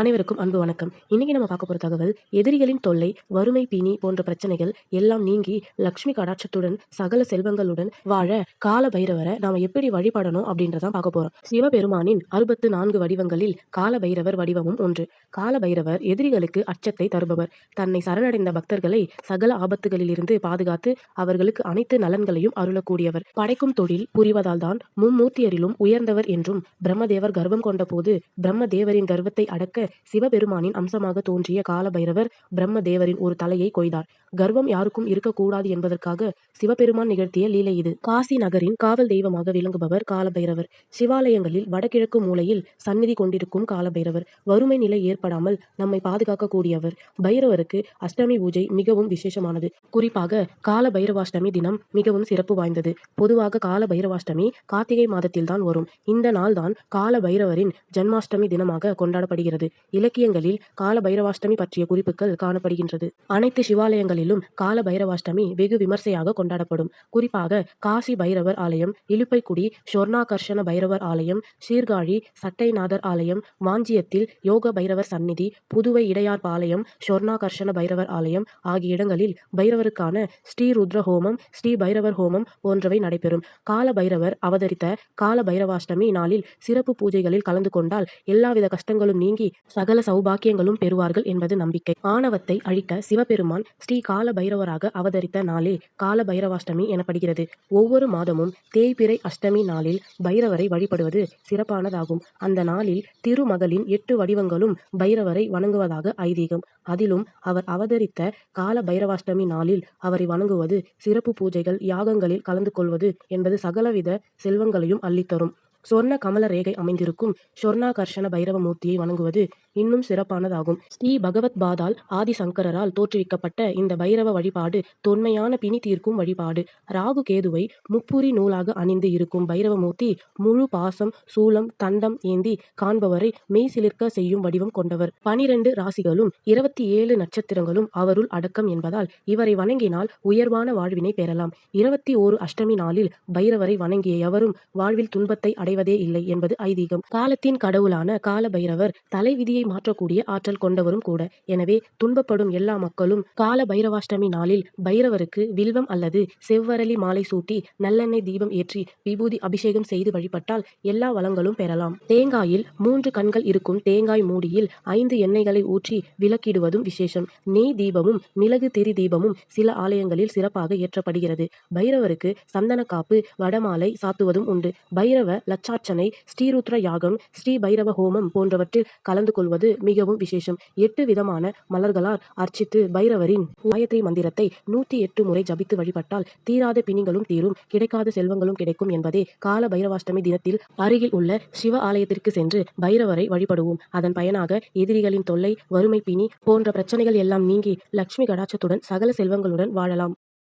அனைவருக்கும் அன்பு வணக்கம். இன்னைக்கு நம்ம பார்க்க போற தகவல் எதிரிகளின் தொல்லை வறுமை பீனி போன்ற பிரச்சனைகள் எல்லாம் நீங்கி லக்ஷ்மி கடாட்சத்துடன் சகல செல்வங்களுடன் வாழ கால பைரவரை நாம எப்படி வழிபடணும் அப்படின்றதான் பார்க்க போறோம். சிவபெருமானின் அறுபத்து நான்கு வடிவங்களில் கால பைரவர் வடிவமும் ஒன்று. கால பைரவர் எதிரிகளுக்கு அச்சத்தை தருபவர். தன்னை சரணடைந்த பக்தர்களை சகல ஆபத்துகளில் இருந்து பாதுகாத்து அவர்களுக்கு அனைத்து நலன்களையும் அருளக்கூடியவர். படைக்கும் தொழில் புரிவதால் தான் மும்மூர்த்தியரிலும் உயர்ந்தவர் என்றும் பிரம்மதேவர் கர்வம் கொண்ட போது பிரம்மதேவரின் கர்வத்தை அடக்க சிவபெருமானின் அம்சமாக தோன்றிய கால பைரவர் பிரம்மதேவரின் ஒரு தலையை கொய்தார். கர்வம் யாருக்கும் இருக்கக்கூடாது என்பதற்காக சிவபெருமான் நிகழ்த்திய லீலை இது. காசி நகரின் காவல் தெய்வமாக விளங்குபவர் காலபைரவர். சிவாலயங்களில் வடகிழக்கு மூலையில் சந்நிதி கொண்டிருக்கும் காலபைரவர். வறுமை நிலை ஏற்படாமல் நம்மை பாதுகாக்கக்கூடியவர். பைரவருக்கு அஷ்டமி பூஜை மிகவும் விசேஷமானது. குறிப்பாக கால பைரவாஷ்டமி தினம் மிகவும் சிறப்பு வாய்ந்தது. பொதுவாக கால பைரவாஷ்டமி கார்த்திகை மாதத்தில்தான் வரும். இந்த நாள்தான் கால பைரவரின் ஜன்மாஷ்டமி தினமாக கொண்டாடப்படுகிறது. இலக்கியங்களில் கால பைரவாஷ்டமி பற்றிய குறிப்புகள் காணப்படுகின்றது. அனைத்து சிவாலயங்களிலும் கால பைரவாஷ்டமி வெகு விமர்சையாக கொண்டாடப்படும். குறிப்பாக காசி பைரவர் ஆலயம் இலுப்பைக்குடி ஷொர்ணாகர்ஷண பைரவர் ஆலயம் சீர்காழி சட்டைநாதர் ஆலயம் வாஞ்சியத்தில் யோக பைரவர் சந்நிதி புதுவை இடையார் பாளையம் ஷொர்ணாகர்ஷண பைரவர் ஆலயம் ஆகிய இடங்களில் பைரவருக்கான ஸ்ரீ ருத்ர ஹோமம் ஸ்ரீ பைரவர் ஹோமம் போன்றவை நடைபெறும். கால பைரவர் அவதரித்த கால பைரவாஷ்டமி நாளில் சிறப்பு பூஜைகளில் கலந்து கொண்டால் எல்லாவித கஷ்டங்களும் நீங்கி சகல சௌபாக்கியங்களும் பெறுவார்கள் என்பது நம்பிக்கை. ஆணவத்தை அழிக்க சிவபெருமான் ஸ்ரீ கால பைரவராக அவதரித்த நாளே கால பைரவாஷ்டமி எனப்படுகிறது. ஒவ்வொரு மாதமும் தேய்பிறை அஷ்டமி நாளில் பைரவரை வழிபடுவது சிறப்பானதாகும். அந்த நாளில் திருமகளின் எட்டு வடிவங்களும் பைரவரை வணங்குவதாக ஐதீகம். அதிலும் அவர் அவதரித்த கால பைரவாஷ்டமி நாளில் அவரை வணங்குவது சிறப்பு பூஜைகள் யாகங்களில் கலந்து கொள்வது என்பது சகலவித செல்வங்களையும் அள்ளித்தரும். சொர்ண கமல ரேகை அமைந்திருக்கும் சொர்ணாகர்ஷண பைரவ மூர்த்தியை வணங்குவது இன்னும் சிறப்பானதாகும். ஸ்ரீ பகவத் பாதால் ஆதிசங்கரால் தோற்றுவிக்கப்பட்ட இந்த பைரவ வழிபாடு தொன்மையான பிணி தீர்க்கும் வழிபாடு. ராகு கேதுவை முப்புரி நூலாக அணிந்து இருக்கும் பைரவமூர்த்தி முழு பாசம் சூலம் தண்டம் ஏந்தி காண்பவரை மெய் சிலிர்க்க செய்யும் வடிவம் கொண்டவர். பனிரெண்டு ராசிகளும் இருபத்தி ஏழு நட்சத்திரங்களும் அவருள் அடக்கம் என்பதால் இவரை வணங்கினால் உயர்வான வாழ்வினை பெறலாம். இருபத்தி ஓரு அஷ்டமி நாளில் பைரவரை வணங்கிய எவரும் வாழ்வில் துன்பத்தை அடைவதே இல்லை என்பது ஐதீகம். காலத்தின் கடவுளான கால பைரவர் தலைவிதியை மாற்றக்கூடிய ஆற்றல் கொண்டவரும் கூட. எனவே துன்பப்படும் எல்லா மக்களும் கால பைரவாஷ்டமி நாளில் பைரவருக்கு வில்வம் அல்லது செவ்வரளி மாலை சூட்டி நல்லெண்ணெய் தீபம் ஏற்றி விபூதி அபிஷேகம் செய்து வழிபட்டால் எல்லா வளங்களும் பெறலாம். தேங்காயில் மூன்று கண்கள் இருக்கும் தேங்காய் மூடியில் ஐந்து எண்ணெய்களை ஊற்றி விளக்கிடுவதும் விசேஷம். நெய் தீபமும் மிளகு திரி தீபமும் சில ஆலயங்களில் சிறப்பாக ஏற்றப்படுகிறது. பைரவருக்கு சந்தன காப்பு வடமாலை சாத்துவதும் உண்டு. பைரவ லட்ச லட்சார்ச்சனை ஸ்ரீருத்ர யாகம் ஸ்ரீ பைரவ ஹோமம் போன்றவற்றில் கலந்து கொள்வது மிகவும் விசேஷம். எட்டு விதமான மலர்களால் அர்ச்சித்து பைரவரின் காயத்ரி மந்திரத்தை நூற்றி எட்டு முறை ஜபித்து வழிபட்டால் தீராத பிணிகளும் தீரும் கிடைக்காத செல்வங்களும் கிடைக்கும் என்பதே கால பைரவாஷ்டமி தினத்தில் அருகில் உள்ள சிவ ஆலயத்திற்கு சென்று பைரவரை வழிபடுவோம். அதன் பயனாக எதிரிகளின் தொல்லை வறுமை பிணி போன்ற பிரச்சனைகள் எல்லாம் நீங்கி லட்சுமி கடாட்சத்துடன் சகல செல்வங்களுடன் வாழலாம்.